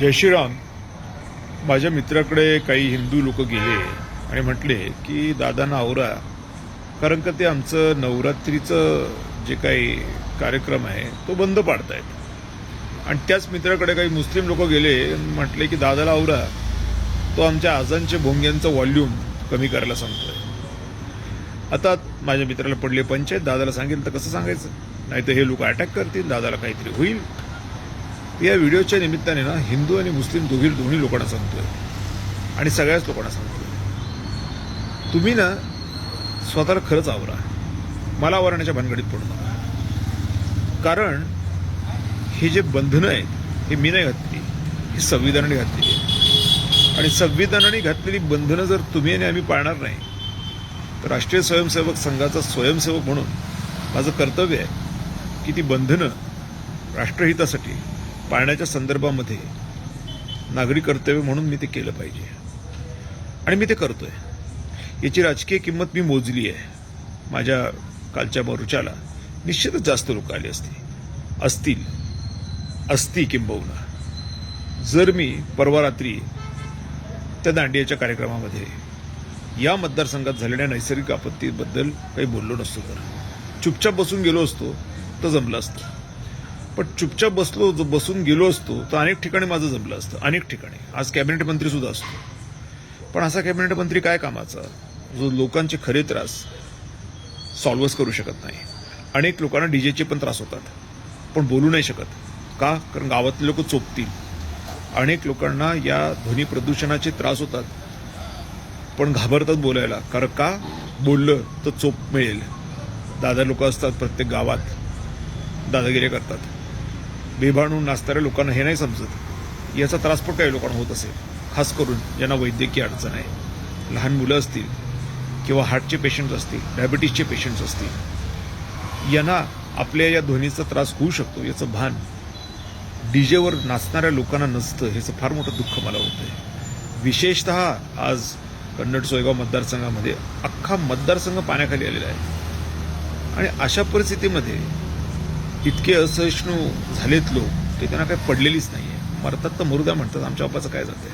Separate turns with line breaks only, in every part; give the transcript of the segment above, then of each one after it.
जय श्रीराम. माझ्या मित्राकडे काही हिंदू लोक गेले आणि म्हटले की दादांना आवरा. कारण का ते आमचं नवरात्रीचं जे काही कार्यक्रम आहे तो बंद पाडतायत. आणि त्याच मित्राकडे काही मुस्लिम लोक गेले म्हटले की दादाला आवरा. तो आमच्या आजांच्या भोंग्यांचं व्हॉल्यूम कमी करायला सांगतोय. आता माझ्या मित्राला पडले पंचायत दादाला सांगेल तर कसं सांगायचं? नाही तर हे लोक अटॅक करतील दादाला काहीतरी होईल. या व्हिडिओच्या निमित्ताने ना हिंदू आणि मुस्लिम दोघी दोन्ही लोकांना सांगतोय. आणि सगळ्याच लोकांना सांगतोय. तुम्ही ना स्वतःला खरंच आवरा. मला आवरण्याच्या भानगडीत पडू नका. कारण हे जे बंधनं आहेत हे मी नाही घातली. ही संविधानाने घातलेली आहे आणि संविधानाने घातलेली बंधनं जर तुम्ही आणि आम्ही पाळणार नाही तर राष्ट्रीय स्वयंसेवक संघाचा स्वयंसेवक म्हणून माझं कर्तव्य आहे की ती बंधनं राष्ट्रहितासाठी पाळण्याच्या संदर्भामध्ये नागरी कर्तव्य म्हणून मी ते केलं पाहिजे. आणि मी ते करतोय. याची राजकीय किंमत मी मोजली आहे. माझ्या कालच्या मोर्चाला निश्चितच जास्त लोक आली असती असतील. असती किंबहुना. जर मी परवा रात्री त्या दांडियाच्या कार्यक्रमामध्ये या मतदारसंघात झालेल्या नैसर्गिक आपत्तीबद्दल काही बोललो नसतो तर. चुपचाप बसून गेलो असतो तर जमलं असतं. पण चुपचाप बसलो जो बसून गेलो असतो तर अनेक ठिकाणी माझं जमलं असतं. अनेक ठिकाणी. आज कॅबिनेट मंत्री सुद्धा असतो. पण असा कॅबिनेट मंत्री काय कामाचा? जो लोकांचे खरे त्रास सॉल्व्हच करू शकत नाही. अनेक लोकांना डीजेचे पण त्रास होतात. पण बोलू नाही शकत. का? कारण गावातले लोक चोपतील. अनेक लोकांना या ध्वनी प्रदूषणाचे त्रास होतात. पण घाबरतात बोलायला. कारण का? बोललं तर चोप मिळेल. दादा लोक असतात प्रत्येक गावात. दादागिरी करतात. बेभाणून नाचणाऱ्या लोकांना हे नाही समजत. याचा त्रास पण काही लोकांना होत असेल. खास करून ज्यांना वैद्यकीय अडचण आहे. लहान मुलं असतील किंवा हार्टचे पेशंट्स असतील डायबिटीसचे पेशंट्स असतील. यांना आपल्या या ध्वनीचा त्रास होऊ शकतो याचं भान डीजेवर नाचणाऱ्या लोकांना नसतं ह्याचं फार मोठं दुःख मला होतंय विशेषतः आज कन्नड सोयगाव मतदारसंघामध्ये अख्खा मतदारसंघ पाण्याखाली आलेला आहे. आणि अशा परिस्थितीमध्ये इतके असहिष्णू झालेत लोक ते त्यांना काही पडलेलीच नाही आहे मरतात तर मुर्दा म्हणतात आमच्या बाप्पाचं काय जातंय?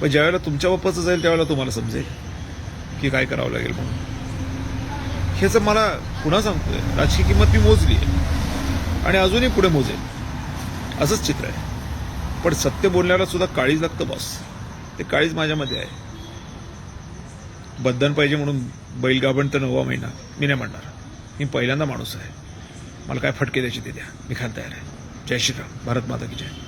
पण ज्यावेळेला तुमच्या बाप्पाचं जाईल त्यावेळेला तुम्हाला समजेल की काय करावं लागेल म्हणून. ह्याचं मला पुन्हा सांगतोय राजकीय किंमत मी मोजली आहे. आणि अजूनही पुढे मोजेल. असंच चित्र आहे. पण सत्य बोलण्याला सुद्धा काळीज लागतं बॉस ते काळीज माझ्यामध्ये आहे. बदन पाहिजे म्हणून बैल गाभण तर नववा महिना. मी नाही म्हणणार. मी पहिल्यांदा माणूस आहे. मला काय फटके द्यायचे ते द्या. मी खायला तयार आहे. जय श्रीराम. भारत माता की जय.